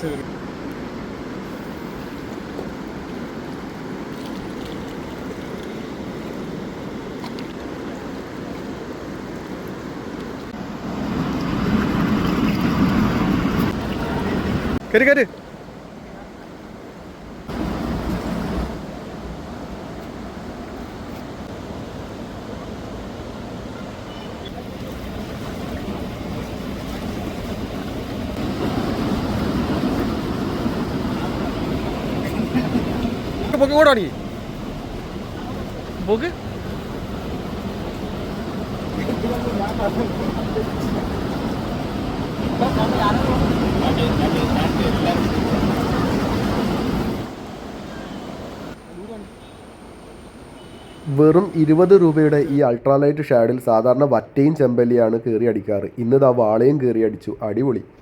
പച്ച വരും കയറി പൊക്കി കൂടാണി പൊക്ക് വെറും ഇരുപത് രൂപയുടെ ഈ അൾട്രാലൈറ്റ് ഷാഡിൽ സാധാരണ വറ്റയും ചെമ്പല്ലിയാണ് കയറി അടിക്കാറ്. ഇന്നത് വാളയും കയറി അടിച്ചു. അടിപൊളി.